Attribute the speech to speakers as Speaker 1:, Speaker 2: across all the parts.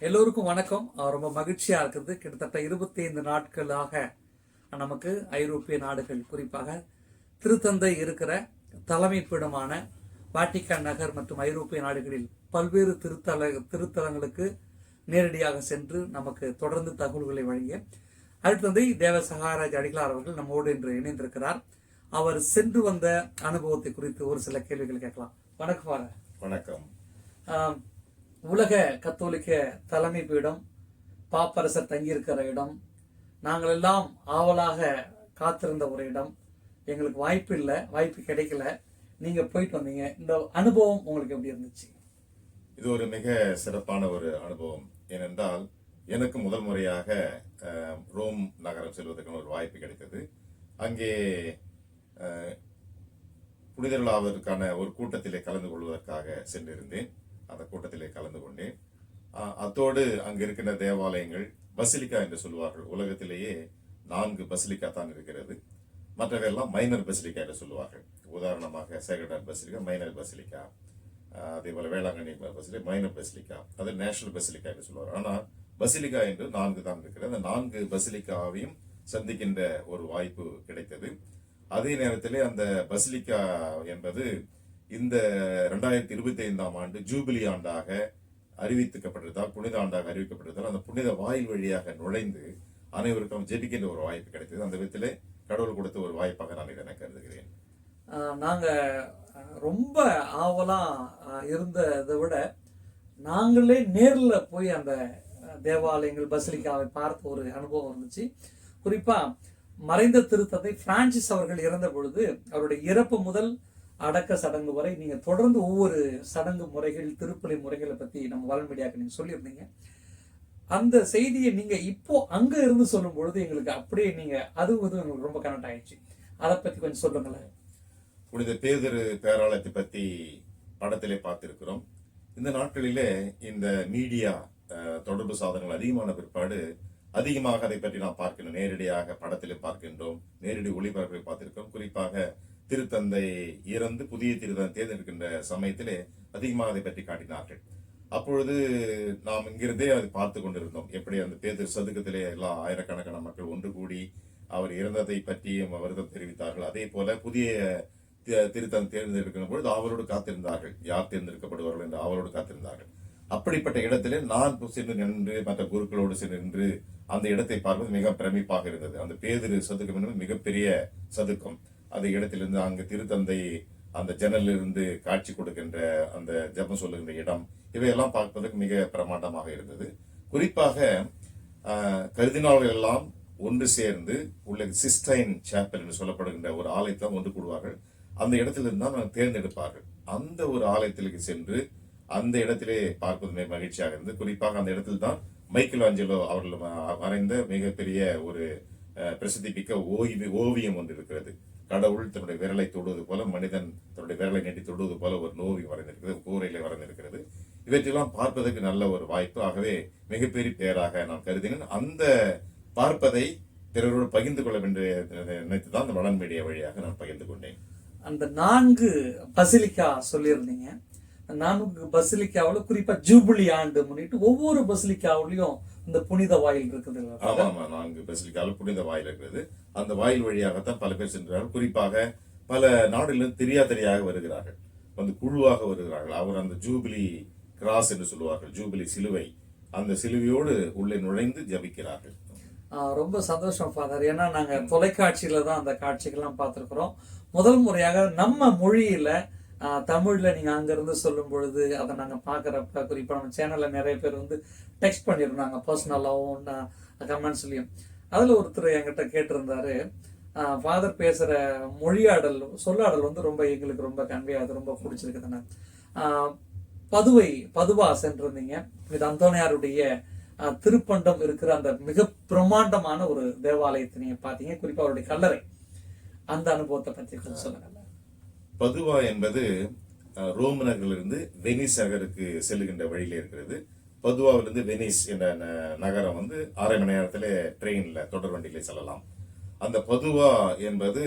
Speaker 1: எல்லோருக்கும் வணக்கம். ரொம்ப மகிழ்ச்சியா இருக்குது. கிட்டத்தட்ட இருபத்தி ஐந்து நாட்களாக நமக்கு ஐரோப்பிய நாடுகள் குறிப்பாக திருத்தந்தை இருக்கிற தலைமைப்பிடமான வாட்டிக்கான் நகர் மற்றும் ஐரோப்பிய நாடுகளில் பல்வேறு திருத்தல திருத்தலங்களுக்கு நேரடியாக சென்று நமக்கு தொடர்ந்து தகவல்களை வழங்கிய அருட்தந்தை தேவ சகாராஜ் அடிகளார் அவர்கள் நம்மோடு இன்று இணைந்திருக்கிறார். அவர் சென்று வந்த அனுபவத்தை குறித்து ஒரு சில கேள்விகள் கேட்கலாம். வணக்கம்.
Speaker 2: வணக்கம்.
Speaker 1: உலக கத்தோலிக்க தலைமை பீடம் பாப்பரசர் தங்கியிருக்கிற இடம் நாங்கள் எல்லாம் ஆவலாக காத்திருந்த ஒரு இடம். எங்களுக்கு வாய்ப்பு இல்லை வாய்ப்பு கிடைக்கல. நீங்க போயிட்டு வந்தீங்க. இந்த அனுபவம் உங்களுக்கு எப்படி இருந்துச்சு?
Speaker 2: இது ஒரு மிக சிறப்பான ஒரு அனுபவம். ஏனென்றால் எனக்கு முதல் முறையாக ரோம் நகரம் செல்வதற்கான ஒரு வாய்ப்பு கிடைத்தது. அங்கே புனிதர்களாவதற்கான ஒரு கூட்டத்திலே கலந்து கொள்வதற்காக சென்றிருந்தேன். அந்த கூட்டத்திலே கலந்து கொண்டேன். அத்தோடு அங்கு இருக்கின்ற தேவாலயங்கள் பசிலிக்கா என்று சொல்லுவார்கள். உலகத்திலேயே நான்கு பசிலிக்கா தான் இருக்கிறது. மற்றவையெல்லாம் மைனர் பசிலிக்கா என்று சொல்லுவார்கள். உதாரணமாக சேகடார் பசிலிக்கா மைனர் பசிலிக்கா அதே போல வேளாங்கண்ணி பசிலிக்கா மைனர் பசிலிக்கா அது நேஷனல் பசிலிக்கா என்று சொல்லுவார் ஆனால் பசிலிக்கா என்று நான்கு தான் இருக்கிறது. அந்த நான்கு பசிலிக்காவையும் சந்திக்கின்ற ஒரு வாய்ப்பு கிடைத்தது. அதே நேரத்திலே அந்த பசிலிக்கா என்பது இந்த ரெண்டாயிரத்தி இருபத்தி ஐந்தாம் ஆண்டு ஜூபிலி ஆண்டாக அறிவித்துக்கப்பட்டிருந்தால் புனித ஆண்டாக அறிவிக்கப்பட்டிருந்தால் அந்த புனித வாயில் வழியாக நுழைந்து அனைவருக்கும் ஜெபிக்கின்ற ஒரு வாய்ப்பு கிடைத்தது. அந்த விதத்திலே கடவுள் கொடுத்த ஒரு வாய்ப்பாக நான் இதை கருதுகிறேன்.
Speaker 1: நாங்கள் ரொம்ப ஆவலாக இருந்ததை விட நாங்களே நேரில் போய் அந்த தேவாலயங்கள் பசிலிக்காவை பார்த்த ஒரு அனுபவம் இருந்துச்சு. குறிப்பாக மறைந்த திருத்தந்தை பிரான்சிஸ் அவர்கள் இறந்த பொழுது அவருடைய இறப்பு முதல் அடக்க சடங்கு வரை நீங்கள் தொடர்ந்து ஒவ்வொரு சடங்கு முறைகள் திருப்பலி முறைகளை பற்றி நம்ம வளன்மீடியாக்கு நீங்கள் சொல்லியிருந்தீங்க. அந்த செய்தியை நீங்கள் இப்போ அங்கே இருந்து சொல்லும் பொழுது எங்களுக்கு அப்படியே நீங்கள் அது இது எங்களுக்கு ரொம்ப கனெக்ட் ஆயிடுச்சு. அதை பற்றி கொஞ்சம் சொல்லுங்களேன்.
Speaker 2: புனித பேதரு பேராலயத்தை பற்றி படத்திலே பார்த்துருக்கிறோம். இந்த நாட்களிலே இந்த மீடியா தொடர்பு சாதனங்கள் அதிகமான பிற்பாடு அதிகமாக அதை பற்றி நாம் பார்க்கின்றோம். நேரடியாக படத்திலே பார்க்கின்றோம். நேரடி ஒளிபரப்பை பார்த்திருக்கிறோம். குறிப்பாக திருத்தந்தை இறந்து புதிய திருத்தந்தை தேர்ந்தெடுக்கின்ற சமயத்திலே அதிகமாக அதை பற்றி காட்டினார்கள். அப்பொழுது நாம் இங்கிருந்தே அதை பார்த்து கொண்டிருந்தோம். எப்படி அந்த பேதர் சதுக்கத்திலே எல்லா ஆயிரக்கணக்கான மக்கள் ஒன்று கூடி அவர் இறந்ததை பற்றியும் வருத்தம் தெரிவித்தார்கள். அதே போல புதிய தி- தேர்ந்தெடுக்கிற பொழுது அவரோடு காத்திருந்தார்கள். யார் தேர்ந்தெடுக்கப்படுவார்கள் என்று அவரோடு காத்திருந்தார்கள். அப்படிப்பட்ட இடத்திலே நான் சென்று நின்று மற்ற குருக்களோடு சென்று நின்று அந்த இடத்தை பார்ப்பது மிக பிரமிப்பாக இருந்தது. அந்த பேதிரு சதுக்கம் என்பது மிகப்பெரிய சதுக்கம். அந்த இடத்திலிருந்து அங்கு திருத்தந்தை அந்த ஜன்னலில் இருந்து காட்சி கொடுக்கின்ற அந்த ஜெபம் சொல்லுகின்ற இடம் இவையெல்லாம் பார்ப்பதற்கு மிக பிரமாண்டமாக இருந்தது. குறிப்பாக ஆஹ், எல்லாம் ஒன்று சேர்ந்து உள்ள சிஸ்டைன் சாப்பல் என்று சொல்லப்படுகின்ற ஒரு ஆலயத்தை ஒன்று கூடுவார்கள். அந்த இடத்திலிருந்து தான் நாங்கள் தேர்ந்தெடுப்பார்கள். அந்த ஒரு ஆலயத்திற்கு சென்று அந்த இடத்திலே பார்ப்பது மிக மகிழ்ச்சியாக இருந்தது. குறிப்பாக அந்த இடத்தில் தான் மைக்கேல் ஆஞ்சலோ அவர்கள் வரைந்த மிகப்பெரிய ஒரு பிரசித்தி மிக்க ஓய்வு ஓவியம் ஒன்று இருக்கிறது. கடவுள் தன்னுடைய விரலை தொடுவது போல மனிதன் தன்னுடைய விரலை நீட்டி தொடுவது போல ஒரு லோவி வரைந்திருக்கிறது கூரையிலே வரைந்திருக்கிறது. இவற்றெல்லாம் பார்ப்பதற்கு நல்ல ஒரு வாய்ப்பு. ஆகவே மிகப்பெரிய பேராக நான் கருதினேன். அந்த பார்ப்பதை பிறரோடு பகிர்ந்து கொள்ள வேண்டிய நினைத்து தான் அந்த வளன் மீடியா வழியாக நான் பகிர்ந்து கொண்டேன்.
Speaker 1: அந்த நான்கு பசிலிக்கா சொல்லியிருந்தீங்க. நான்கு பசிலிக்காவில் குறிப்பாக ஜூபிலி ஆண்டு முன்னிட்டு ஒவ்வொரு பசிலிக்காவிலையும் இந்த புனித வாயில் இருக்குது?
Speaker 2: ஆமா ஆமா நான்கு பசிலிக்கால புனித வாயில் இருக்கிறது அந்த வாயில் வழியாகத்தான் பல பேர் சென்றார்கள். குறிப்பாக பல நாடுகளிலும் தெரியா தெரியாக வருகிறார்கள். வந்து குழுவாக வருகிறார்கள். அவர் அந்த ஜூபிலி கிராஸ் என்று சொல்லுவார்கள். ஜூபிலி சிலுவை. அந்த சிலுவையோடு உள்ளே நுழைந்து ஜபிக்கிறார்கள்.
Speaker 1: ரொம்ப சந்தோஷம் ஃபாதர் ஏன்னா நாங்க தொலைக்காட்சியில தான் அந்த காட்சிகள்லாம் பார்த்திருக்கிறோம். முதல் முறையாக நம்ம மொழியில தமிழ்ல நீங்கள் அங்கேருந்து சொல்லும் பொழுது அதை நாங்கள் பார்க்குறப்ப குறிப்பாக நம்ம சேனலில் நிறைய பேர் வந்து டெக்ஸ்ட் பண்ணியிருந்தாங்க பர்சனலாகவும் கமெண்ட்ஸ்லையும் அதில் ஒருத்தர் என்கிட்ட கேட்டிருந்தாரு ஃபாதர் பேசுகிற மொழியாடல் சொல்லாடல் வந்து ரொம்ப எங்களுக்கு ரொம்ப கன்வே அது ரொம்ப பிடிச்சிருக்குதுன்னு. பதுவை பதுவா சென்றிருந்தீங்க இது அந்தோனியாருடைய திருப்பண்டம் இருக்கிற அந்த மிக பிரம்மாண்டமான ஒரு தேவாலயத்தை நீங்கள் பார்த்தீங்க. குறிப்பாக அவருடைய கல்லறை. அந்த அனுபவத்தை பற்றி கொஞ்சம் சொல்லுங்க.
Speaker 2: பதுவா என்பது ரோம் நகரிலிருந்து வெனிஸ் நகருக்கு செல்லுகின்ற வழியில் இருக்கிறது. பதுவாவிலிருந்து வெனிஸ் என்ற நகரம் வந்து அரை மணி நேரத்தில் ட்ரெயினில் தொடர் வண்டியில் செல்லலாம். அந்த பதுவா என்பது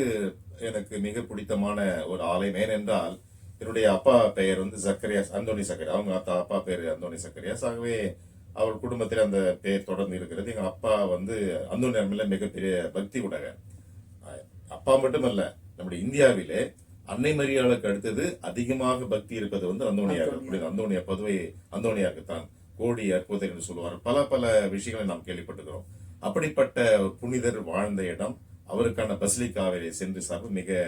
Speaker 2: எனக்கு மிக பிடித்தமான ஒரு ஆலயம். ஏனென்றால் என்னுடைய அப்பா பெயர் வந்து சக்கரியாஸ் அந்தோனி சக்கரியா. அவங்க அத்தா அப்பா பேர் அந்தோனி சக்கரியாஸ். ஆகவே அவர் குடும்பத்தில் அந்த பெயர் தொடர்ந்து இருக்கிறது. எங்கள் அப்பா வந்து அந்தோனி அருமையில் மிகப்பெரிய பக்தி உடையவர் அப்பா மட்டுமல்ல நம்முடைய இந்தியாவிலே அன்னை மரியாளுக்கு அடுத்தது அதிகமாக பக்தி இருப்பது வந்து அந்தோனியார் புனித அந்தோனியா பதுவை அந்தோனியாருக்கு தான் கோடி அற்புதம் என்று சொல்லுவார். பல பல விஷயங்களை நாம் கேள்விப்பட்டிருக்கிறோம். அப்படிப்பட்ட புனிதர் வாழ்ந்த இடம் அவருக்கான பசிலிக்காவிலே சென்று சார்பு மிக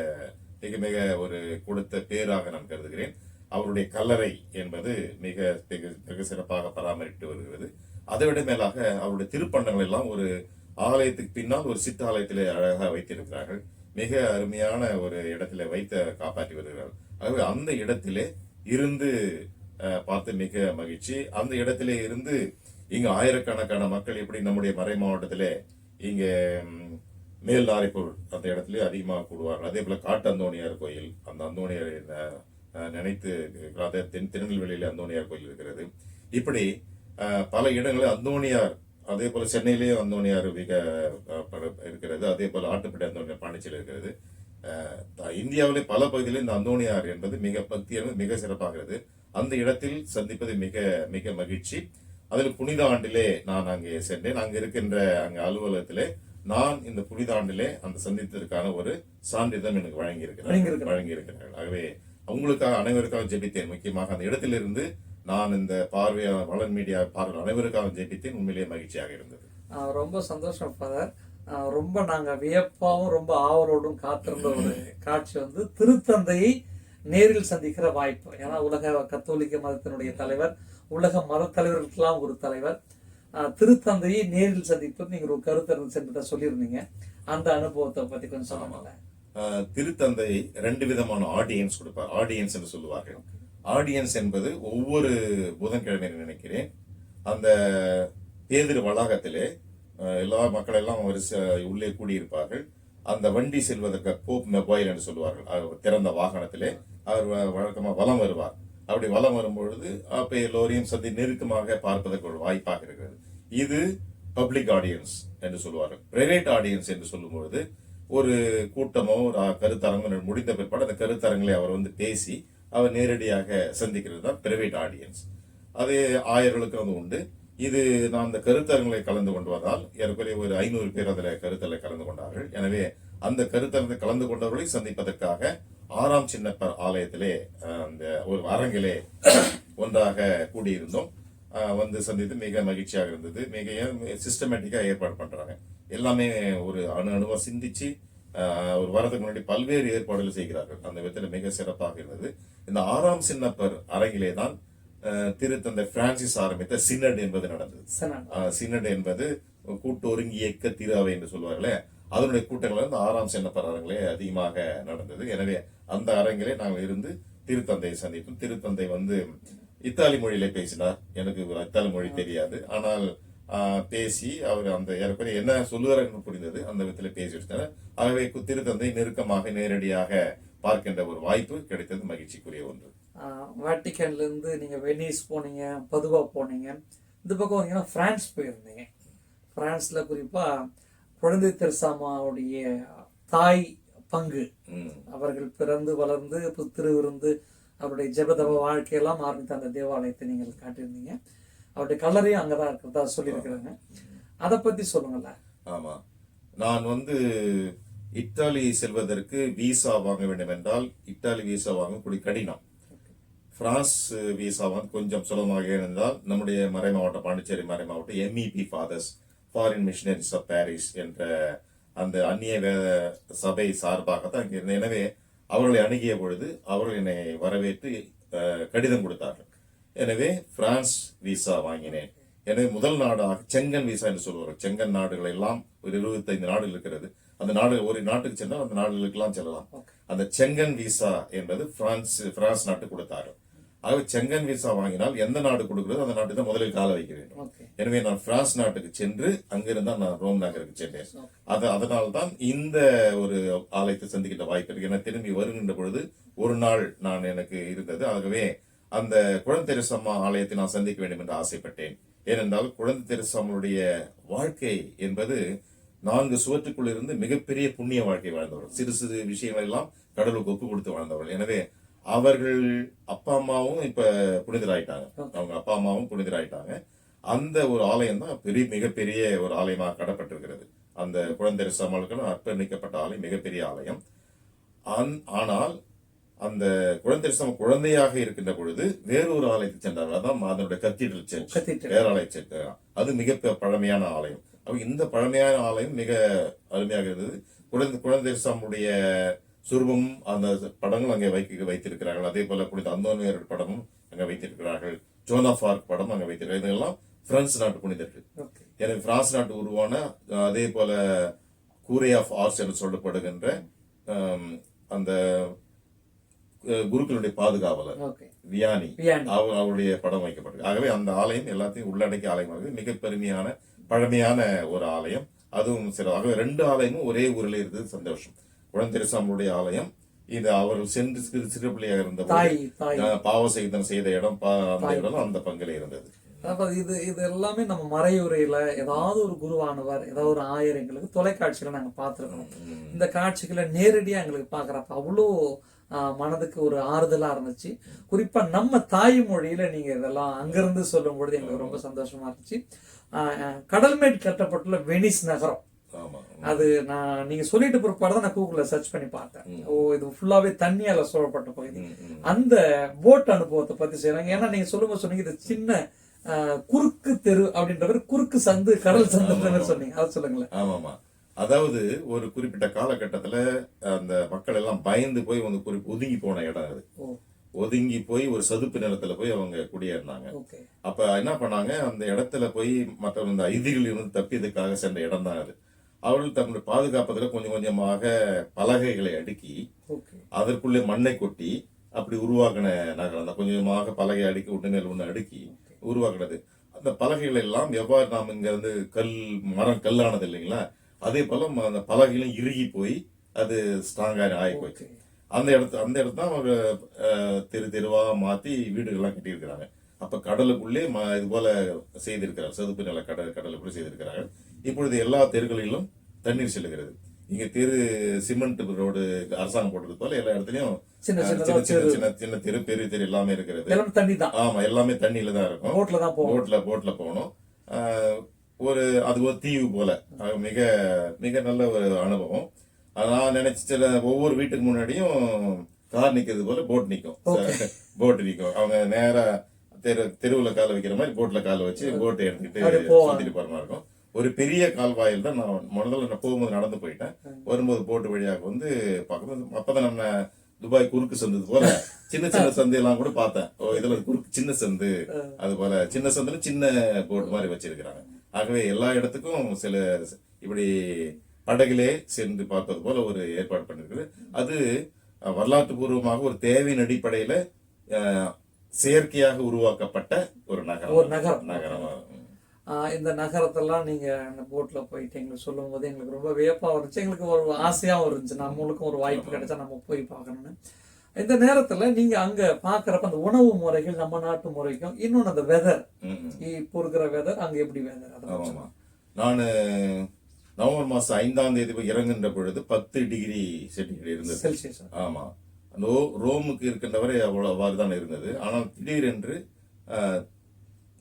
Speaker 2: மிக மிக ஒரு கொடுத்த பேராக நான் கருதுகிறேன். அவருடைய கல்லறை என்பது மிக மிக சிறப்பாக பராமரித்து வருகிறது. அதை விட மேலாக அவருடைய திருப்பண்டங்கள் எல்லாம் ஒரு ஆலயத்துக்கு பின்னால் ஒரு சித்தாலயத்திலே அழகாக வைத்திருக்கிறார்கள். மிக அருமையான ஒரு இடத்துல வைத்து காப்பாற்றி வருகிறார்கள் ஆகவே அந்த இடத்திலே இருந்து பார்த்து மிக மகிழ்ச்சி. அந்த இடத்திலே இருந்து இங்க ஆயிரக்கணக்கான மக்கள் எப்படி நம்முடைய மறை மாவட்டத்திலே இங்க மேல் நாரைப்பூர் அந்த இடத்துல அதிகமாக கூடுவார்கள். அதே போல காட்டு அந்தோணியார் கோயில் அந்த அந்தோணியார் நினைத்து அதே தென் திருநெல்வேலியில அந்தோணியார் கோயில் இருக்கிறது. இப்படி பல இடங்களில் அந்தோணியார் அதே போல சென்னையிலேயும் அந்தோணியார் மிக இருக்கிறது. அதே போல ஆட்டுப்பட்டி அந்தோணியார் பாண்டிச்சேரி இருக்கிறது. இந்தியாவிலே பல பகுதிகளில் இந்த அந்தோணியார் என்பது மிக பக்தியான மிக சிறப்பாகிறது. அந்த இடத்தில் சந்திப்பது மிக மிக மகிழ்ச்சி. அதில் புனித ஆண்டிலே நான் அங்கே சென்றேன். அங்க இருக்கின்ற அங்க அலுவலகத்திலே நான் இந்த புனித ஆண்டிலே அந்த சந்தித்ததற்கான ஒரு சான்றிதழ் எனக்கு வழங்கியிருக்கிறார். வழங்கியிருக்கிறார்கள். ஆகவே உங்களுக்காக அனைவருக்காக ஜெபித்தேன். முக்கியமாக அந்த இடத்திலிருந்து நான் இந்த பார்வையாளர் வளன் மீடியா பார்வை அனைவருக்காக ஜெபித்தேன் உண்மையிலேயே மகிழ்ச்சியாக இருந்தது.
Speaker 1: ரொம்ப சந்தோஷம் ஃபாதர். ரொம்ப நாங்க வியப்பாவும் ரொம்ப ஆவலோடும் காத்திருந்த ஒரு காட்சி வந்து திருத்தந்தையை நேரில் சந்திக்கிற வாய்ப்பு. ஏன்னா உலக கத்தோலிக்க மதத்தினுடைய தலைவர் உலக மத தலைவர்களுக்கெல்லாம் ஒரு தலைவர். திருத்தந்தையை நேரில் சந்திப்பது நீங்க ஒரு கருத்தரங்கு சென்றதை சொல்லியிருந்தீங்க. அந்த அனுபவத்தை பத்தி கொஞ்சம் சொல்லுங்களேன்.
Speaker 2: ஆஹ் திருத்தந்தை ரெண்டு விதமான ஆடியன்ஸ் கொடுப்பார். ஆடியன்ஸ் என்று சொல்லுவார்கள். ஆடியன்ஸ் என்பது ஒவ்வொரு புதன்கிழமை நினைக்கிறேன். அந்த தேர்தல் வளாகத்திலே எல்லா மக்கள் எல்லாம் வரிசை உள்ளே கூடியிருப்பார்கள். அந்த வண்டி செல்வதற்கு போப் மொபைல் என்று சொல்லுவார்கள். அவர் திறந்த வாகனத்திலே அவர் வ- வழக்கமா வலம் வருவார். அப்படி வலம் வரும்பொழுது அப்போ எல்லோரையும் சந்தி நெருக்கமாக பார்ப்பதற்கு ஒரு வாய்ப்பாக இருக்கிறது. இது பப்ளிக் ஆடியன்ஸ் என்று சொல்லுவார்கள். பிரைவேட் ஆடியன்ஸ் என்று சொல்லும்பொழுது ஒரு கூட்டமோ ஒரு அ- கருத்தரங்கு முடிந்த பிற்பாடு அந்த கருத்தரங்களை அவர் வந்து பேசி அவர் நேரடியாக சந்திக்கிறது தான் பிரைவேட் ஆடியன்ஸ் அது ஆயர்களுக்கு அது உண்டு. இது நான் அந்த கருத்தரங்களை கலந்து கொண்டுவதால் ஏற்கனவே ஒரு ஐநூறு பேர் அதில் கருத்தரில் கலந்து கொண்டார்கள். எனவே அந்த கருத்தரங்கை கலந்து கொண்டவர்களை சந்திப்பதற்காக ஆறாம் சின்னப்பர் ஆலயத்திலே அந்த ஒரு அரங்கிலே ஒன்றாக கூடியிருந்தோம். வந்து சந்தித்து மிக மகிழ்ச்சியாக இருந்தது. மிக சிஸ்டமேட்டிக்காக ஏற்பாடு பண்ணுறாங்க எல்லாமே ஒரு அணு அணுவாக சிந்திச்சு ஒரு வரதுக்கு முன்னாடி பல்வேறு ஏற்பாடுகள் செய்கிறார்கள். அந்த விதத்தில் மிக சிறப்பாக இருந்தது. இந்த ஆறாம் சின்னப்பர் அரங்கிலே தான் திருத்தந்தை பிரான்சிஸ் ஆரம்பித்த சின்னட் என்பது நடந்தது. சினட் என்பது கூட்டு ஒருங்கி இயக்க திராவை என்று சொல்வார்களே அதனுடைய கூட்டங்கள் வந்து ஆறாம் சின்னப்பர் அரங்கிலே அதிகமாக நடந்தது. எனவே அந்த அரங்கிலே நாங்கள் இருந்து திருத்தந்தையை சந்தித்தோம். திருத்தந்தை வந்து இத்தாலி மொழியிலே பேசினார். எனக்கு இத்தாலி மொழி தெரியாது. ஆனால் பேசி அவர் அந்த ஏறக்குறைய என்ன சொல்லுவார் என்று புரிந்தது. அந்த விதத்தில் பேசி வச்சிட்டார் ஆகவே திருத்தந்தை நெருக்கமாக நேரடியாக பார்க்கின்ற ஒரு வாய்ப்பு கிடைத்தது. மகிழ்ச்சிக்குரிய ஒன்று.
Speaker 1: வேட்டிக்கன்ல இருந்து நீங்க வெனிஸ் போனீங்க பதுவா போனீங்க. இந்த பக்கம் வந்தீங்கன்னா பிரான்ஸ் போயிருந்தீங்க. பிரான்ஸ்ல குறிப்பா குழந்தை தெரசாமாவுடைய தாய் பங்கு. அவர்கள் பிறந்து வளர்ந்து திருவிருந்து அவருடைய ஜெபதப வாழ்க்கையெல்லாம் ஆரம்பித்த அந்த தேவாலயத்தை நீங்கள் காட்டியிருந்தீங்க. அவருடைய கல்லறையும் அங்கதான் இருக்கிறதா சொல்லியிருக்கிறாங்க. அதை பத்தி சொல்லுங்களேன்.
Speaker 2: ஆமா. நான் வந்து இத்தாலி செல்வதற்கு விசா வாங்க வேண்டும் என்றால் இத்தாலி விசா வாங்கக்கூடிய கடினம். பிரான்ஸ் விசா வாங்க கொஞ்சம் சுலபமாக இருந்தால் நம்முடைய மறை மாவட்டம் பாண்டிச்சேரி மறை மாவட்டம் M E P fathers foreign missionaries of Paris என்ற அந்த அந்நிய வேத சபை சார்பாக தான் அங்கே இருந்தேன் எனவே அவர்களை அணுகிய பொழுது அவர்கள் என்னை வரவேற்று கடிதம் கொடுத்தார்கள். எனவே பிரான்ஸ் விசா வாங்கினேன். எனவே முதல் நாடாக செங்கன் விசா என்று சொல்வார்கள். செங்கன் நாடுகள் எல்லாம் ஒரு இருபத்தைந்து நாடுகள் இருக்கிறது. அந்த நாடு ஒரு நாட்டுக்கு சென்றால் அந்த நாடுகளுக்கெல்லாம் செல்லலாம். அந்த செங்கன் விசா என்பது பிரான்ஸ் பிரான்ஸ் நாட்டு கொடுத்தாரு. ஆகவே செங்கன் விசா வாங்கினால் எந்த நாடு கொடுக்கிறதோ அந்த நாட்டுக்கு தான் முதலில் கால வைக்க வேண்டும். எனவே நான் பிரான்ஸ் நாட்டுக்கு சென்று அங்கிருந்து நான் ரோம் நகருக்கு சென்றேன். அது அதனால் தான் இந்த ஒரு ஆலயத்தை சந்திக்கின்ற வாய்ப்பு இருக்கு. ஏன்னா திரும்பி வருகின்ற பொழுது ஒரு நாள் நான் எனக்கு இருந்தது. ஆகவே அந்த குழந்தை தெரசம்மா ஆலயத்தை நான் சந்திக்க வேண்டும் என்று ஆசைப்பட்டேன். ஏனென்றால் குழந்தை தெரசம்மாவுடைய வாழ்க்கை என்பது நான்கு சுவற்றுக்குள் இருந்து மிகப்பெரிய புண்ணிய வாழ்க்கை வாழ்ந்தவர்கள். சிறு சிறு விஷயங்கள் எல்லாம் கடவுளுக்கு ஒப்பு கொடுத்து வாழ்ந்தவர்கள். எனவே அவர்கள் அப்பா அம்மாவும் இப்ப புனிதராயிட்டாங்க. அவங்க அப்பா அம்மாவும் புனிதராயிட்டாங்க. அந்த ஒரு ஆலயம் தான் பெரிய மிகப்பெரிய ஒரு ஆலயமாக கடப்பட்டிருக்கிறது அந்த குழந்தை சமாளுக்கு அர்ப்பணிக்கப்பட்ட ஆலயம் மிகப்பெரிய ஆலயம். ஆன்- ஆனால் அந்த குழந்தை சம குழந்தையாக இருக்கின்ற பொழுது வேறொரு ஆலயத்துக்கு சென்றார்கள். அதான் அதனுடைய கத்தீட்ரல் சர்ச். பேராலய சர்ச் அது மிக பழமையான ஆலயம். அப்ப இந்த பழமையான ஆலயம் மிக அருமையாக இருந்தது. குழந்தை குழந்தை சாமுடைய சுரூபம் அந்த படங்கள் அங்கே வைக்க வைத்திருக்கிறார்கள். அதே போல புனித அந்தோனியர் படமும் அங்கே வைத்திருக்கிறார்கள். ஜோனா பார்க் படம் அங்கே வைத்திருக்கிறார்கள் இதெல்லாம் பிரான்ஸ் நாட்டு புனிதர்கள். எனவே பிரான்ஸ் நாட்டு உருவான அதே போல கூரே ஆஃப் ஆர்ட்ஸ் என்று சொல்லப்படுகின்ற அந்த குருக்களுடைய பாதுகாவலர் வியானி.
Speaker 1: வியானி.
Speaker 2: அவர் அவருடைய படம் வைக்கப்பட்டது ஆகவே அந்த ஆலயம் எல்லாத்தையும் உள்ளடக்கிய ஆலயமாக மிக பெருமையான பழமையான ஒரு ஆலயம். அதுவும் சில ஆகவே ரெண்டு ஆலயமும் ஒரே ஊரில் இருந்தது சந்தோஷம். குழந்தைரசாமனுடைய ஆலயம் இது அவர்கள் சென்று சிறு சிறு பிள்ளையாக இருந்த பாவ செய்தம் செய்த இடம் அந்த இடம் அந்த பங்கில் இருந்தது.
Speaker 1: இது இது எல்லாமே நம்ம மறையுறையில ஏதாவது ஒரு குருவானவர் ஏதாவது ஒரு ஆயர் எங்களுக்கு தொலைக்காட்சியில நாங்க பார்த்திருக்கோம். இந்த காட்சிகளை நேரடியா எங்களுக்கு பாக்குறப்ப அவ்வளோ மனதுக்கு ஒரு ஆறுதலா இருந்துச்சு. குறிப்பா நம்ம தாய்மொழியில நீங்க இதெல்லாம் அங்கிருந்து சொல்லும் பொழுது எங்களுக்கு ரொம்ப சந்தோஷமா இருந்துச்சு. கடல்மேட் கட்டப்பட்டுள்ள வெனிஸ் நகரம்.
Speaker 2: ஆமா.
Speaker 1: அது நான் நீங்க சொல்லிட்டு பிற்பாடு தான் நான் கூகுள்ல சர்ச் பண்ணி பார்த்தேன். ஓ இது ஃபுல்லாவே தண்ணியால சூழப்பட்ட பகுதி. அந்த போட் அனுபவத்தை பத்தி செய்யறாங்க. ஏன்னா நீங்க சொல்லும்போது சொன்னீங்க இது சின்ன குறுக்கு தெரு அப்படின்ற குறுக்கு சந்து கடல் சந்துன்ற மாதிரி சொன்னீங்க. அதை சொல்லுங்களேன்.
Speaker 2: ஆமாமா. அதாவது ஒரு குறிப்பிட்ட காலகட்டத்துல அந்த மக்கள் எல்லாம் பயந்து போய் வந்து குறி ஒதுங்கி போன இடம் அது.
Speaker 1: ஓ.
Speaker 2: ஒதுங்கி போய் ஒரு சதுப்பு நிலத்துல போய் அவங்க குடியேறினாங்க. அப்ப என்ன பண்ணாங்க? அந்த இடத்துல போய் மற்ற இந்த ஐதிகள் இருந்து தப்பியதுக்காக சென்ற இடம் தான் அது. அவர்கள் தன்னுடைய பாதுகாப்பதில் கொஞ்சம் கொஞ்சமாக பலகைகளை அடுக்கி அதற்குள்ளே மண்ணை கொட்டி அப்படி உருவாக்கின நகரம் தான். கொஞ்சம் கொஞ்சமாக பலகை அடுக்கி மேல் ஒன்று அடுக்கி உருவாக்கினது. அந்த பலகைகள் எல்லாம் எவ்வாறு நாம் இங்க இருந்து கல் மரம் கல்லானது இல்லைங்களா? அதே போல அந்த பலகைகளும் இறுகி போய் அது ஸ்ட்ராங்காக ஆகி போச்சு. அந்த இடத்து அந்த இடத்த தான் அஹ், தெரு தெருவா மாத்தி வீடுகள்லாம் கட்டியிருக்கிறாங்க. அப்ப கடலுக்குள்ளே ம- இது போல செய்திருக்கிறார். சதுப்பு நில கடல் கடலுக்குள்ளே செய்திருக்கிறார்கள். இப்பொழுது எல்லா தெருகளிலும் தண்ணீர் செல்லுகிறது. இங்க தெரு சிமெண்ட் ரோடு அரசாங்கம் போட்டது போல எல்லா இடத்துலயும்
Speaker 1: சின்ன
Speaker 2: சின்ன சின்ன. சின்ன சின்ன தெரு பெரிய தெரு எல்லாமே இருக்கிறது.
Speaker 1: எல்லாமே தண்ணி தான்.
Speaker 2: ஆமா எல்லாமே தண்ணியில தான் இருக்கும்.
Speaker 1: போட்ல தான்
Speaker 2: போட்ல போட்ல போகணும். ஒரு அது ஒரு தீவு போல. மிக மிக நல்ல ஒரு அனுபவம். நான் நினைச்ச சில ஒவ்வொரு வீட்டுக்கு முன்னாடியும் கார் நிக்கிறது போல போட் நிக்கும். போட் நிக்கும். அவங்க நேரா தெரு தெருவுல கால வைக்கிற மாதிரி போட்ல கால வச்சு போட்டை எடுத்துக்கிட்டு. சுத்திட்டு போற மாதிரி இருக்கும். ஒரு பெரிய கால்வாயில் தான் நான் முதல்ல நான் போகும்போது நடந்து போயிட்டேன். வரும்போது போட்டு வழியாக வந்து பார்க்கும்போது அப்பதான் நம்ம துபாய் குறுக்கு சந்தது போல சின்ன சின்ன சந்து எல்லாம் கூட பார்த்தேன். ஓ இதுல குறுக்கு சின்ன சந்து அது போல சின்ன சந்துல சின்ன போட் மாதிரி வச்சிருக்கிறாங்க. ஆகவே எல்லா இடத்துக்கும் சில இப்படி படகிலே சென்று பார்ப்பது போல ஒரு ஏற்பாடு பண்ணிருக்குது. அது வரலாற்று பூர்வமாக ஒரு தேவையின் அடிப்படையில செயற்கையாக உருவாக்கப்பட்ட ஒரு நகரம்.
Speaker 1: ஒரு நகரம்.
Speaker 2: நகரம்.
Speaker 1: ஆஹ் இந்த நகரத்தெல்லாம் நீங்க அந்த போட்ல போயிட்டு எங்களுக்கு சொல்லும் போது எங்களுக்கு ரொம்ப வியப்பா இருந்துச்சு. எங்களுக்கு ஒரு ஆசையாவும் இருந்துச்சு. நம்மளுக்கும் ஒரு வாய்ப்பு கிடைச்சா நம்ம போய் பார்க்கணும்னு. இந்த நேரத்துல நீங்க அங்க பாக்குறப்ப அந்த உணவு முறைகள் நம்ம நாட்டு முறைக்கும் இன்னொன்னு அந்த வெதர். இப்போ இருக்கிற வெதர் அங்க எப்படி வெதர்
Speaker 2: நான் நவம்பர் மாசம் ஐந்தாம் தேதி போய் இறங்குகின்ற பொழுது பத்து டிகிரி சென்டிகிரேட் இருந்தது.
Speaker 1: செல்சியஸ்.
Speaker 2: ஆமா. ரோ ரோமுக்கு இருக்கின்றவரை அவ்வளவு அவ்வாறு தான் இருந்தது. ஆனால் திடீரென்று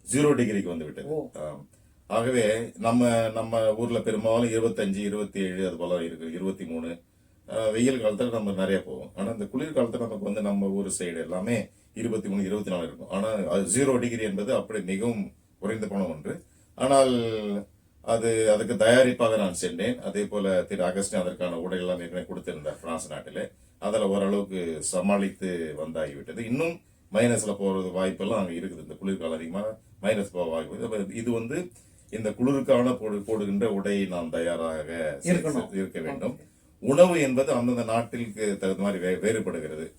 Speaker 2: ஜீரோ டிகிரிக்கு வந்து விட்டது.
Speaker 1: ஓ.
Speaker 2: ஆம். ஆகவே நம்ம நம்ம ஊர்ல பெரும்பாலும் இருபத்தஞ்சு இருபத்தி ஏழு அது போல இருக்கு இருபத்தி மூணு வெயில் காலத்துல நம்ம நிறைய போவோம். ஆனா இந்த குளிர் காலத்துல நமக்கு வந்து நம்ம ஊர் சைடு எல்லாமே இருபத்தி மூணு இருபத்தி நாலு இருக்கும். ஆனா ஜீரோ டிகிரி என்பது அப்படி மிகவும் குறைந்த போன ஒன்று. ஆனால் அது அதுக்கு தயாரிப்பாக நான் சென்றேன். அதே போல திரு அகஸ்டின் அதற்கான உடையெல்லாம் ஏற்கனவே கொடுத்திருந்தார் பிரான்ஸ் நாட்டிலே. அதில் ஓரளவுக்கு சமாளித்து வந்தாகிவிட்டது. இன்னும் மைனஸ்ல போறது வாய்ப்பெல்லாம் அங்கே இருக்குது. இந்த குளிர்காலம் அதிகமாக மைனஸ் போக வாய்ப்பு இது வந்து இந்த குளிருக்கான போடு போடுகின்ற உடையை நாம் தயாராக. இருக்க வேண்டும். உணவு என்பது அந்தந்த நாட்டிற்கு தகுந்த மாதிரி வே- வேறுபடுகிறது.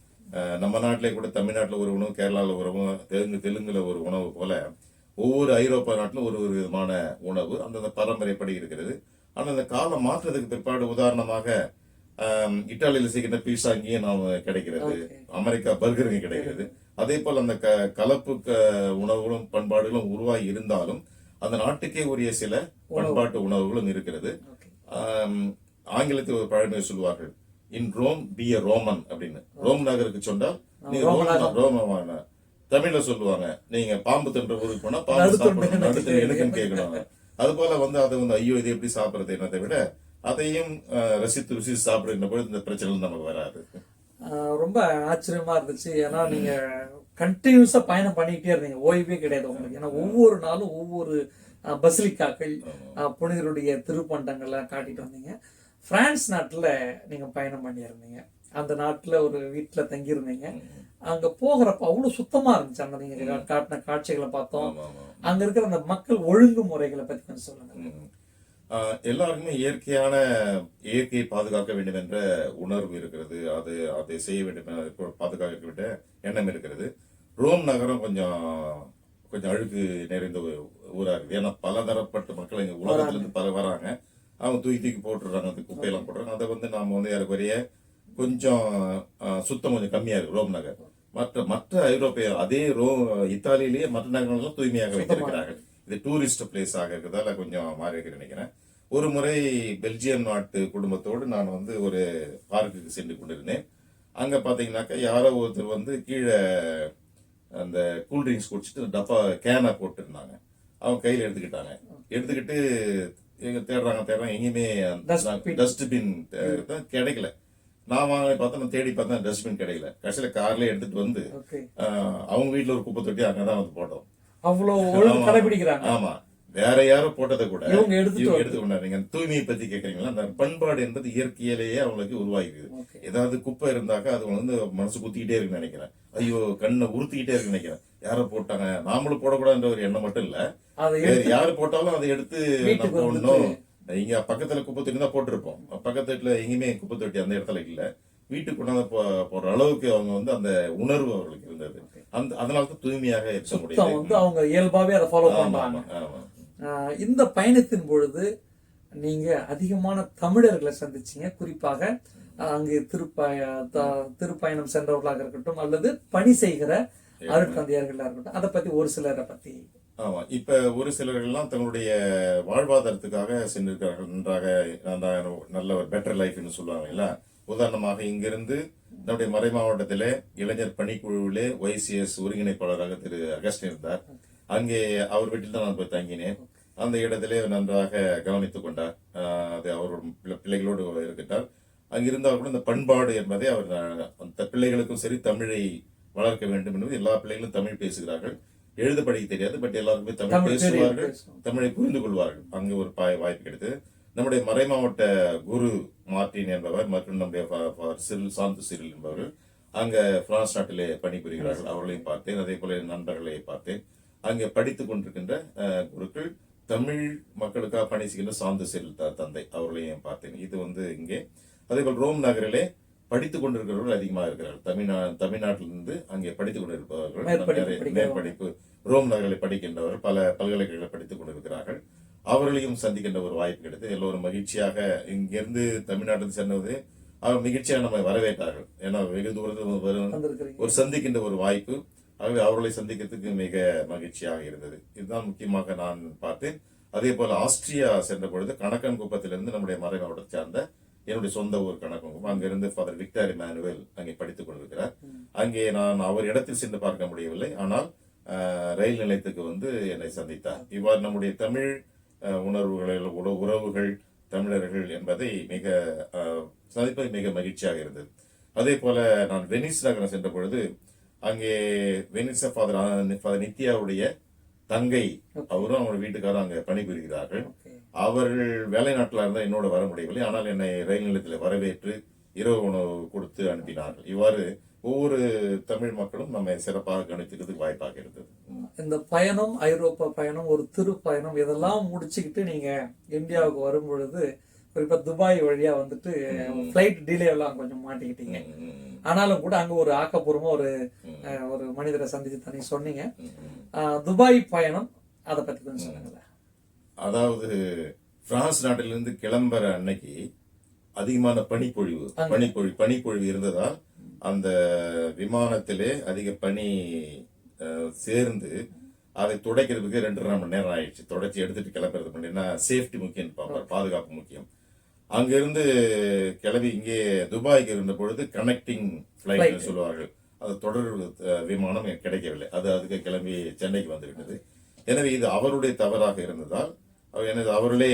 Speaker 2: நம்ம நாட்டிலே கூட தமிழ்நாட்டில் ஒரு உணவு கேரளாவில் ஒரு உணவு தெலுங்கு தெலுங்குல ஒரு உணவு போல ஒவ்வொரு ஐரோப்பா நாட்டிலும் ஒரு ஒரு விதமான உணவு அந்தந்த பரம்பரைப்படி இருக்கிறது. ஆனால் அந்த காலம் மாற்றத்துக்கு பிற்பாடு உதாரணமாக ஆம், இத்தாலியில் செய்கின்ற பீஸா இங்கேயும் நாம் கிடைக்கிறது. அமெரிக்கா பர்கர் இங்கே கிடைக்கிறது. அதே போல் அந்த க- கலப்பு க- உணவுகளும் பண்பாடுகளும் உருவாகி இருந்தாலும் அந்த நாட்டுக்கே உரிய சில பண்பாட்டு உணவுகளும் இருக்கிறது. ஆங்கிலத்தில் ஒரு பழமொழி சொல்லுவார்கள் in Rome be a Roman அப்படின்னு. ரோம் நகருக்கு சொன்னால் நீ
Speaker 1: ரோம
Speaker 2: ரோமமான தமிழ்ல சொல்லுவாங்க. நீங்க பாம்பு தின்ற ஊருக்கு போனா பாம்பு சாப்பிடணும்.
Speaker 1: எனக்கு
Speaker 2: எனக்குன்னு கேட்கணும் அது போல வந்து அதை வந்து ஐயோ இது எப்படி சாப்பிடுறது என்னதை விட அதையும் ரசித்து ருசித்து சாப்பிடுகின்ற பொழுது இந்த பிரச்சனை நமக்கு வராது.
Speaker 1: ரொம்ப ஆச்சரியமா இருந்துச்சு. ஏன்னா நீங்க கண்டினியூஸா பயணம் பண்ணிக்கிட்டே இருந்தீங்க. ஓய்வே கிடையாது உங்களுக்கு. ஏன்னா ஒவ்வொரு நாளும் ஒவ்வொரு பசிலிக்காக்கள் புனிதருடைய திருப்பண்டங்கள்லாம் காட்டிட்டு வந்தீங்க. பிரான்ஸ் நாட்டுல நீங்க பயணம் பண்ணியிருந்தீங்க. அந்த நாட்டுல ஒரு வீட்டுல தங்கியிருந்தீங்க. அங்க போகிறப்ப அவ்வளவு சுத்தமா இருந்துச்சு அந்த நீங்க காட்டின காட்சிகளை பார்த்தோம். அங்க இருக்கிற அந்த மக்கள் ஒழுங்குமுறைகளை பத்தி கொஞ்சம் சொல்லுங்க.
Speaker 2: எல்லாருக்குமே இயற்கையான இயற்கையை பாதுகாக்க வேண்டும் என்ற உணர்வு இருக்கிறது. அது அதை செய்ய வேண்டும் பாதுகாக்க வேண்டிய எண்ணம் இருக்கிறது. ரோம் நகரம் கொஞ்சம் கொஞ்சம் அழுக்கு நிறைந்த ஒரு ஊரா இருக்குது. ஏன்னா பலதரப்பட்ட மக்கள் இங்க உலகத்துல இருந்து பல வராங்க. அவங்க தூக்கி தூக்கி போட்டுடுறாங்க அந்த குப்பையெல்லாம் போட்டுறாங்க அதை வந்து நாம வந்து ஏறக்குறைய கொஞ்சம் சுத்தம் கொஞ்சம் கம்மியா இருக்கு ரோம் நகர். மற்ற மற்ற ஐரோப்பிய அதே ரோ இத்தாலியிலேயே மற்ற நகரங்களும் தூய்மையாக வைத்திருக்கிறார்கள். இது டூரிஸ்ட் பிளேஸ் ஆக இருக்கிறதால கொஞ்சம் மாறி இருக்கு நினைக்கிறேன். ஒரு முறை பெல்ஜியம் நாட்டு குடும்பத்தோடு நான் வந்து ஒரு பார்க்குக்கு சென்று கொண்டிருந்தேன். அங்க பாத்தீங்கன்னாக்கா யாரோ ஒருத்தர் வந்து கீழே அந்த கூல் ட்ரிங்க்ஸ் குடிச்சிட்டு டப்பா கேனை போட்டுருந்தாங்க. அவங்க கையில எடுத்துக்கிட்டாங்க. எடுத்துக்கிட்டு எங்க தேடுறாங்க தேடுறாங்க எங்கேயுமே. டஸ்ட்பின் கிடைக்கல. நான் வாங்க பார்த்தா நான் தேடி பார்த்தா டஸ்ட்பின் கிடைக்கல கடைசியில கார்ல எடுத்துட்டு வந்து அவங்க வீட்ல ஒரு குப்பை தொட்டி அங்கதான் வந்து போட்டோம். ஆமா.
Speaker 1: கடைபிடிக்கிறாங்க
Speaker 2: ஆமா. வேற யாரும் போட்டதை கூட
Speaker 1: இவங்க
Speaker 2: எடுத்து கொண்டாரு நீங்க தூய்மையை பத்தி கேக்குறீங்களா? அந்த பண்பாடு என்பது இயற்கையிலேயே அவங்களுக்கு உருவாகிக்குது
Speaker 1: ஓகே.
Speaker 2: ஏதாவது குப்பை இருந்தாக்கா அது வந்து மனசு குத்திக்கிட்டே இருக்குன்னு நினைக்கிறேன். ஐயோ கண்ணை உறுத்திக்கிட்டே இருக்குன்னு நினைக்கிறேன். யாரோ போட்டாங்க. நாமளும் போடக்கூடாதுன்ற ஒரு எண்ணம் மட்டும் இல்ல. யாரு போட்டாலும் அதை எடுத்து நம்ம போடணும். இங்க பக்கத்துல குப்பை தொட்டி தான் போட்டிருப்போம் பக்கத்து வீட்டுல எங்கேயுமே குப்பை தொட்டி அந்த இடத்துல இல்ல. வீட்டுக்கு கொண்டாந்து போ- போடுற அளவுக்கு அவங்க வந்து அந்த உணர்வு அவர்களுக்கு இருந்தது. அந்த அதனால தான் தூய்மையாக இருக்க
Speaker 1: வந்து அவங்க இயல்பாவே அதை ஃபாலோ. ஆஹ் இந்த பயணத்தின் பொழுது நீங்க அதிகமான தமிழர்களை சந்திச்சீங்க. குறிப்பாக அங்கு திருப்பய திருப்பயணம் சென்றவர்களாக இருக்கட்டும் அல்லது பணி செய்கிற அருட்தந்தையர்களா இருக்கட்டும் அதை பத்தி ஒரு சிலரை பத்தி
Speaker 2: ஆமாம் இப்போ ஒரு சிலர்கள்லாம் தங்களுடைய வாழ்வாதாரத்துக்காக சென்றிருக்கிறார்கள். நன்றாக நன்றாக நல்ல ஒரு பெட்டர் லைஃப்னு சொல்லுவாங்க இல்ல உதாரணமாக இங்கிருந்து நம்முடைய மறை மாவட்டத்திலே இளைஞர் பணிக்குழுவிலே ஒய்சிஎஸ் ஒருங்கிணைப்பாளராக திரு அகஸ்டின் இருந்தார். அங்கே அவர் வீட்டில் தான் நான் போய் தங்கினேன். அந்த இடத்திலே நன்றாக கவனித்துக் கொண்டார். அது அவரோட பிள்ளை- பிள்ளைகளோடு இருக்கின்றார். அங்கிருந்தால் கூட இந்த பண்பாடு என்பதை அவர் அந்த பிள்ளைகளுக்கும் சரி தமிழை வளர்க்க வேண்டும் என்பது எல்லா பிள்ளைகளும் தமிழ் பேசுகிறார்கள். எழுத படிக்க தெரியாது பட் எல்லாருக்குமே தமிழ் பேசுவார்கள். தமிழை புரிந்து கொள்வார்கள். அங்கு ஒரு வாய்ப்பு கிடைத்தது. நம்முடைய மறைமாவட்ட குரு மார்டின் என்பவர் மற்றும் நம்முடைய சிறில் சாந்து சிறில் என்பவர் அங்க பிரான்ஸ் நாட்டிலே பணிபுரிகிறார்கள். அவர்களையும் பார்த்தேன். அதே போல என் நண்பர்களை பார்த்தேன். அங்கே படித்துக் கொண்டிருக்கின்ற குருக்கள் தமிழ் மக்களுக்காக பணி செய்கின்ற சாந்து சிறில் தந்தை. அவர்களையும் பார்த்தேன். இது வந்து இங்கே அதே போல் ரோம் நகரிலே படித்துக் கொண்டிருக்கிறவர்கள் அதிகமாக இருக்கிறார்கள். தமிழ்நா தமிழ்நாட்டிலிருந்து அங்கே படித்துக் கொண்டிருப்பவர்கள்
Speaker 1: மேற்படிப்பு
Speaker 2: ரோம் நகரில் படிக்கின்றவர்கள் பல பல்கலைக்கழகங்களை படித்துக் கொண்டிருக்கிறார்கள். அவர்களையும் சந்திக்கின்ற ஒரு வாய்ப்பு கிடைத்தது. எல்லோரும் மகிழ்ச்சியாக இங்கிருந்து தமிழ்நாட்டில் சென்றது அவர் மகிழ்ச்சியாக நம்மை வரவேற்றார்கள். ஏன்னா வெகு தூரத்தில் ஒரு சந்திக்கின்ற ஒரு வாய்ப்பு. ஆகவே அவர்களை சந்திக்கிறதுக்கு மிக மகிழ்ச்சியாக இருந்தது. இதுதான் முக்கியமாக நான் பார்த்தேன். அதே போல ஆஸ்திரியா சென்ற பொழுது கணக்கன் குப்பத்திலிருந்து நம்முடைய மறை மாவட்டத்தை சார்ந்த என்னுடைய சொந்த ஊர் கணக்கன் குப்பம் அங்கிருந்து ஃபாதர் விக்டர் இமானுவேல் அங்கே படித்துக் கொண்டிருக்கிறார். அங்கே நான் அவர் இடத்தில் சென்று பார்க்க முடியவில்லை. ஆனால் ரயில் நிலையத்துக்கு வந்து என்னை சந்தித்தார். இவ்வாறு நம்முடைய தமிழ் அஹ், உணர்வுகள் உற- உறவுகள் தமிழர்கள் என்பதை மிக சந்திப்பது மிக மகிழ்ச்சியாக இருந்தது. அதே போல நான் வெனிஸ் நகரம் சென்ற பொழுது அங்கே வெனிஸ் ஃபாதர் ஃபாதர் நித்யாவுடைய தங்கை அவரும் அவங்க வீட்டுக்காரும் அங்கே பணிபுரிகிறார்கள். அவர்கள் வேலை நாட்டில் இருந்தால் என்னோட வர முடியவில்லை. ஆனால் என்னை ரயில் நிலையத்தில் வரவேற்று இரவு உணவு கொடுத்து அனுப்பினார்கள். இவ்வாறு ஒவ்வொரு தமிழ் மக்களும் நம்மை சிறப்பாக கவனித்துக்கிறதுக்கு வாய்ப்பாக இருந்தது.
Speaker 1: இந்த பயணம் ஐரோப்பா பயணம் ஒரு திரு பயணம் இதெல்லாம் முடிச்சுக்கிட்டு நீங்க இந்தியாவுக்கு வரும் பொழுது குறிப்பா துபாய் வழியா வந்துட்டு ஃபிளைட் டிலே எல்லாம் கொஞ்சம் மாட்டிக்கிட்டீங்க. ஆனாலும் கூட அங்க ஒரு ஆக்கப்பூர்வமா ஒரு ஒரு மனிதரை சந்திச்சு தனி சொன்னீங்க. துபாய் பயணம் அதை பத்தி கொஞ்சம் சொல்லுங்களேன்.
Speaker 2: அதாவது பிரான்ஸ் நாட்டிலிருந்து கிளம்புற அன்னைக்கு அதிகமான பனிப்பொழிவு
Speaker 1: அங்க.
Speaker 2: பனிப்பொழிவு இருந்ததால் அந்த விமானத்திலே அதிக பனி சேர்ந்து அதை துடைக்கிறதுக்கு ரெண்டரை மணி நேரம் ஆயிடுச்சு. தொடச்சி எடுத்துட்டு கிளம்புறது பண்ணினா சேஃப்டி முக்கியம் பாப்பார் பாதுகாப்பு முக்கியம். அங்கிருந்து கிளம்பி இங்கே துபாய்க்கு இருந்த பொழுது கனெக்டிங். ஃபிளைட் சொல்லுவார்கள். அது தொடர் விமானம் கிடைக்கவில்லை. அது அதுக்கு கிளம்பி சென்னைக்கு வந்துவிட்டது எனவே இது அவருடைய தவறாக இருந்ததால் எனது அவர்களே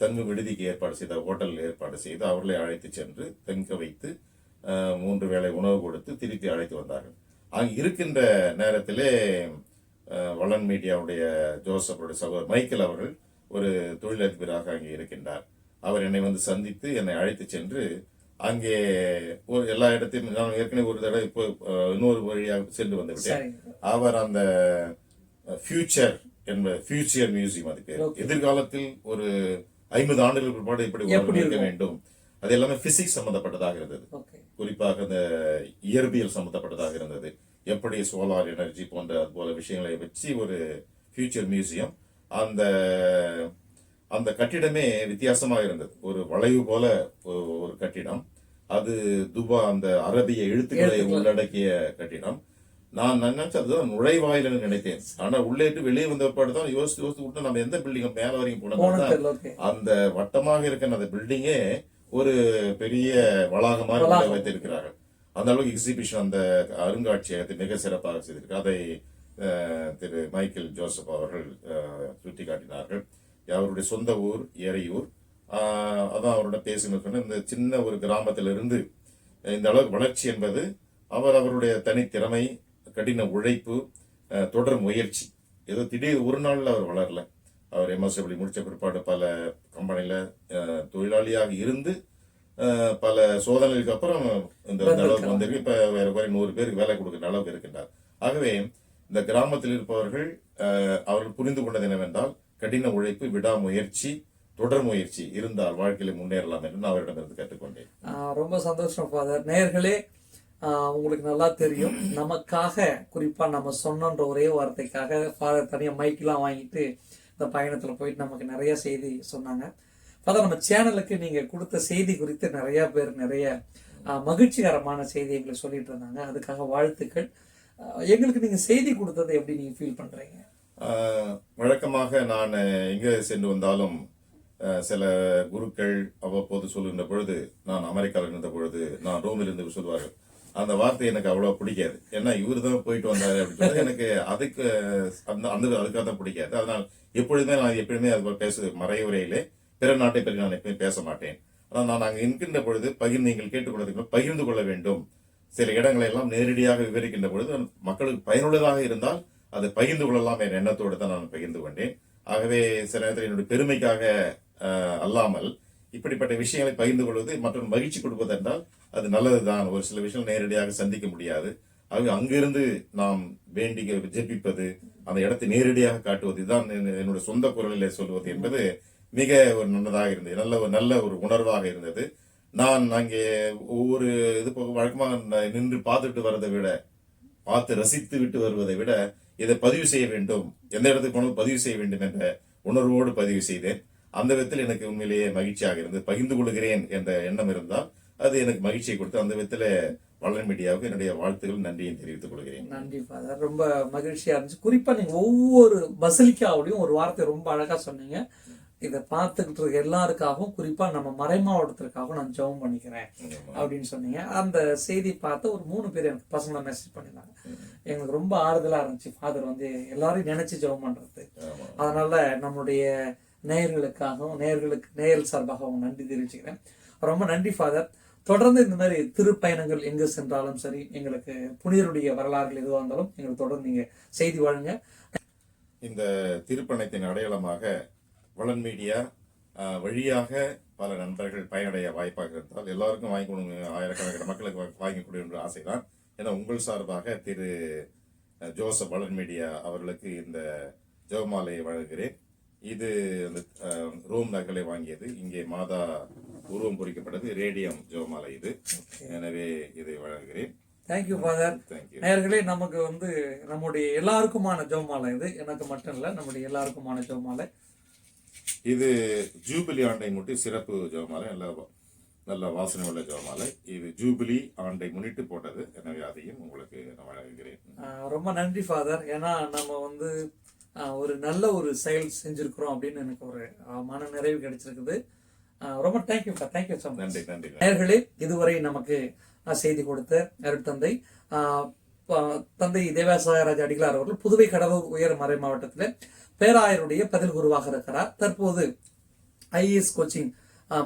Speaker 2: தங்கும் விடுதிக்கு ஏற்பாடு செய்த ஹோட்டல் ஏற்பாடு செய்து அவர்களே அழைத்து சென்று தங்க வைத்து மூன்று வேளை உணவு கொடுத்து திருப்பி அழைத்து வந்தார்கள். அங்கு இருக்கின்ற நேரத்திலே வளன் மீடியாவுடைய ஜோசப்புடைய சகோதரர் மைக்கேல் அவர்கள் ஒரு தொழிலதிபராக அங்கே இருக்கின்றார். அவர் என்னை வந்து சந்தித்து என்னை அழைத்து சென்று அங்கே ஒரு எல்லா இடத்தையும் நான் ஏற்கனவே ஒரு தடவை இப்போ இன்னொரு வழியாக சென்று வந்து விட்டேன். அவர் அந்த ஃபியூச்சர் என்ப ஃபியூச்சர் மியூசியம் அது பேர். எதிர்காலத்தில் ஒரு ஐம்பது ஆண்டுகளுக்கு பிற்பாடு உலகம் இருக்க? வேண்டும். அது எல்லாமே பிசிக்ஸ் சம்பந்தப்பட்டதாக இருந்தது. குறிப்பாக அந்த இயற்பியல் சம்பந்தப்பட்டதாக இருந்தது. எப்படி சோலார் எனர்ஜி போன்ற அது போல விஷயங்களை வச்சு ஒரு ஃபியூச்சர் மியூசியம் அந்த அந்த கட்டிடமே வித்தியாசமா இருந்தது. ஒரு வளைவு போல ஒரு கட்டிடம். அது துபா அந்த அரபிய எழுத்துக்களை. உள்ளடக்கிய கட்டிடம். நான் நினைச்சது அதுதான் நுழைவாயில்னு நினைத்தேன். ஆனா உள்ளேட்டு வெளியே வந்த தான் யோசித்து யோசித்து விட்டு நம்ம எந்த பில்டிங் மேல வரைக்கும்
Speaker 1: போன
Speaker 2: போனோம்
Speaker 1: தெரியல ஓகே
Speaker 2: அந்த வட்டமாக இருக்கிற அந்த பில்டிங்கே ஒரு பெரிய வளாகம் மாதிரி உள்ள
Speaker 1: வளாகம்.
Speaker 2: வைத்திருக்கிறார்கள். அந்த அளவுக்கு எக்ஸிபிஷன் அந்த அருங்காட்சியகத்தை மிக சிறப்பாக செய்திருக்கிறார் அதை திரு மைக்கேல் ஜோசப் அவர்கள் சுட்டி காட்டினார்கள் அவருடைய சொந்த ஊர் ஏரையூர். ஆஹ், அதான் அவரோட பேசினது இந்த சின்ன ஒரு கிராமத்திலிருந்து இந்த அளவுக்கு வளர்ச்சி என்பது அவர் அவருடைய தனித்திறமை கடின உழைப்பு தொடர் முயற்சி. ஏதோ திடீர் ஒரு நாள்ல அவர் வளரல. அவர் எம்எஸ்டபிள்யூ முடிச்ச பிற்பாடு பல கம்பெனில அஹ், தொழிலாளியாக இருந்து பல சோதனைகளுக்கு அப்புறம் இந்த அளவுக்கு வந்திருக்கு. இப்ப வேற குறை நூறு பேருக்கு வேலை கொடுக்கிற அளவுக்கு இருக்கின்றார். ஆகவே இந்த கிராமத்தில் இருப்பவர்கள் அவர்கள் புரிந்து கொண்டது என்னவென்றால் கடின உழைப்பு விடாமுயற்சி தொடர் முயற்சி இருந்தால் வாழ்க்கையில முன்னேறலாம் என்று நான் அவரிடமிருந்து கற்றுக்கொண்டேன்
Speaker 1: ரொம்ப சந்தோஷம் ஃபாதர். நேயர்களே உங்களுக்கு நல்லா தெரியும். நமக்காக குறிப்பா நம்ம சொன்னன்ற ஒரே வார்த்தைக்காக ஃபாதர் தனியாக மைக்கெல்லாம் வாங்கிட்டு இந்த பயணத்துல போயிட்டு நமக்கு நிறைய செய்தி சொன்னாங்க. ஃபாதர் நம்ம சேனலுக்கு நீங்க கொடுத்த செய்தி குறித்து நிறைய பேர் நிறைய மகிழ்ச்சிகரமான செய்தி எங்களுக்கு சொல்லிட்டு இருந்தாங்க. அதுக்காக வாழ்த்துக்கள். எங்களுக்கு நீங்க செய்தி கொடுத்ததை எப்படி நீங்க ஃபீல் பண்றீங்க?
Speaker 2: வழக்கமாக நான் எங்கே சென்று வந்தாலும் சில குருக்கள் அவ்வப்போது சொல்லுகின்ற பொழுது நான் அமெரிக்காவில் இருந்த பொழுது நான் ரோமில் இருந்து சொல்வார்கள். அந்த வார்த்தை எனக்கு அவ்வளோ பிடிக்காது. ஏன்னா இவர் தான் போயிட்டு வந்தார் அப்படின்னு சொல்லி எனக்கு அதுக்கு அந்த அந்த அதுக்காக தான் பிடிக்காது. அதனால் எப்பொழுதுமே நான் எப்பயுமே அது பேச மறைவுரையிலே பிற நாட்டை பற்றி நான் எப்பயும் பேச மாட்டேன். ஆனால் நான் அங்கே இருக்கின்ற பொழுது பகிர்ந்து நீங்கள் கேட்டுக்கொள்வதற்கு பகிர்ந்து கொள்ள வேண்டும். சில இடங்களை எல்லாம் நேரடியாக விவரிக்கின்ற பொழுது மக்களுக்கு பயனுள்ளதாக இருந்தால் அதை பகிர்ந்து கொள்ளலாம் என்ற எண்ணத்தோடு தான் நான் பகிர்ந்து கொண்டேன். ஆகவே சில நேரத்தில் என்னுடைய பெருமைக்காக அல்லாமல் இப்படிப்பட்ட விஷயங்களை பகிர்ந்து கொள்வது மற்றும் மகிழ்ச்சி கொடுப்பது என்றால் அது நல்லதுதான். ஒரு சில விஷயம் நேரடியாக சந்திக்க முடியாது. ஆகவே அங்கிருந்து நாம் வேண்டி ஜெபிப்பது அந்த இடத்தை நேரடியாக காட்டுவது இதுதான் என்- என்னுடைய சொந்த குரலில் சொல்வது என்பது மிக ஒரு நல்லதாக இருந்தது. நல்ல ஒரு நல்ல ஒரு உணர்வாக இருந்தது. நான் அங்கே ஒவ்வொரு இது போக வழக்கமாக நின்று பார்த்துட்டு வரதை விட பார்த்து ரசித்து விட்டு வருவதை விட இதை பதிவு செய்ய வேண்டும். எந்த இடத்துக்கு போனாலும் பதிவு செய்ய வேண்டும் என்ற உணர்வோடு பதிவு செய்தேன். அந்த விதத்தில் எனக்கு உண்மையிலேயே மகிழ்ச்சியாக இருந்தது. பகிர்ந்து கொள்கிறேன் என்ற எண்ணம் இருந்தால் அது எனக்கு மகிழ்ச்சியை கொடுத்து அந்த விதத்தில் வளர் மீடியாவுக்கு என்னுடைய வாழ்த்துக்கள் நன்றியை தெரிவித்துக் கொள்கிறேன்.
Speaker 1: நன்றி ஃபாதர் ரொம்ப மகிழ்ச்சியா இருந்துச்சு. குறிப்பா நீங்க ஒவ்வொரு பசிலிக்காவுடையும் ஒரு வார்த்தை ரொம்ப அழகா சொன்னீங்க. இதை பார்த்துக்கிட்டு இருக்க எல்லாருக்காகவும் குறிப்பா நம்ம மறை மாவட்டத்திற்காகவும் நான் ஜெபம் பண்ணிக்கிறேன் அப்படின்னு சொன்னீங்க. அந்த செய்தி பார்த்து ஒரு மூணு பேர் எனக்கு பசங்களை மெசேஜ் பண்ணியிருந்தாங்க எங்களுக்கு ரொம்ப ஆறுதலா இருந்துச்சு. ஃபாதர் வந்து எல்லாரையும் நினைச்சு ஜெபம் பண்றது.
Speaker 2: ஆமா.
Speaker 1: அதனால நம்மளுடைய நேயர்களுக்காகவும் நேயர்களுக்கு நேயர் சார்பாகவும் நன்றி தெரிவிச்சுக்கிறேன். ரொம்ப நன்றி ஃபாதர் தொடர்ந்து இந்த மாதிரி திருப்பயணங்கள் எங்க சென்றாலும் சரி எங்களுக்கு புனிதருடைய வரலாறுகள் எதுவாக இருந்தாலும் எங்களுக்கு தொடர்ந்து நீங்க செய்தி வழங்க.
Speaker 2: இந்த திருப்பணத்தின் அடையாளமாக வளன் மீடியா வழியாக பல நண்பர்கள் பயனடைய வாய்ப்பாக இருந்தால் எல்லாருக்கும் வாங்கி கொடுங்க. ஆயிரக்கணக்கான மக்களுக்கு வாங்கி கொடுங்க என்ற ஆசைதான். ஏன்னா உங்கள் சார்பாக திரு ஜோசப் வளன் மீடியா அவர்களுக்கு இந்த ஜெபமாலையை வழங்குகிறேன். இது அந்த ரோம் நகலை வாங்கியது. இங்கே மாதா உருவம் பொறிக்கப்பட்டது. ரேடியம் ஜெபமாலை இது. எனவே இதை வழங்குகிறேன்.
Speaker 1: தேங்க்யூ ஃபாதர் நேயர்களே நமக்கு வந்து நம்முடைய எல்லாருக்குமான ஜெபமாலை இது. எனக்கு மட்டும் இல்லை நம்முடைய எல்லாருக்குமான ஜெபமாலை.
Speaker 2: இது ஜூபிலி ஆண்டை முட்டி சிறப்பு ஜெபமாலை நல்ல நல்ல வாசனை உள்ள ஜெபமாலை. இது ஜூபிலி ஆண்டை முன்னிட்டு போட்டது. எனவே அதையும் உங்களுக்கு நான் வழங்குகிறேன்.
Speaker 1: ரொம்ப நன்றி ஃபாதர். ஏன்னா நம்ம வந்து ஒரு நல்ல ஒரு செயல் செஞ்சிருக்கிறோம் அப்படின்னு எனக்கு ஒரு மன நிறைவு கிடைச்சிருக்குது. ரொம்ப தேங்க்யூ தேங்க்யூ ஸோ
Speaker 2: நன்றி நன்றி
Speaker 1: நேயர்களே இதுவரை நமக்கு செய்தி கொடுத்த அருட்தந்தை தந்தை தேவாசாயராஜ அடிகளார் அவர்கள் புதுவை கடலூர் உயர் மறை மாவட்டத்தில் பேராயருடைய பதில் குருவாக இருக்கிறார் தற்போது ஐஏஎஸ் கோச்சிங்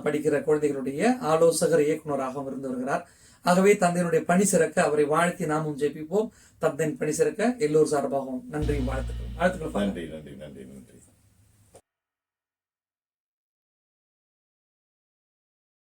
Speaker 1: படிக்கிற குழந்தைகளுடைய ஆலோசகர் இயக்குனராகவும் இருந்து வருகிறார். ஆகவே தந்தையினுடைய பணி சிறக்க அவரை வாழ்த்தி நாமும் ஜெயிப்போம் தந்தையின் பணி சிறக்க எல்லோர் சார்பாகவும் நன்றி வாழ்த்துக்கள். வாழ்த்துக்கள்
Speaker 2: நன்றி நன்றி நன்றி நன்றி.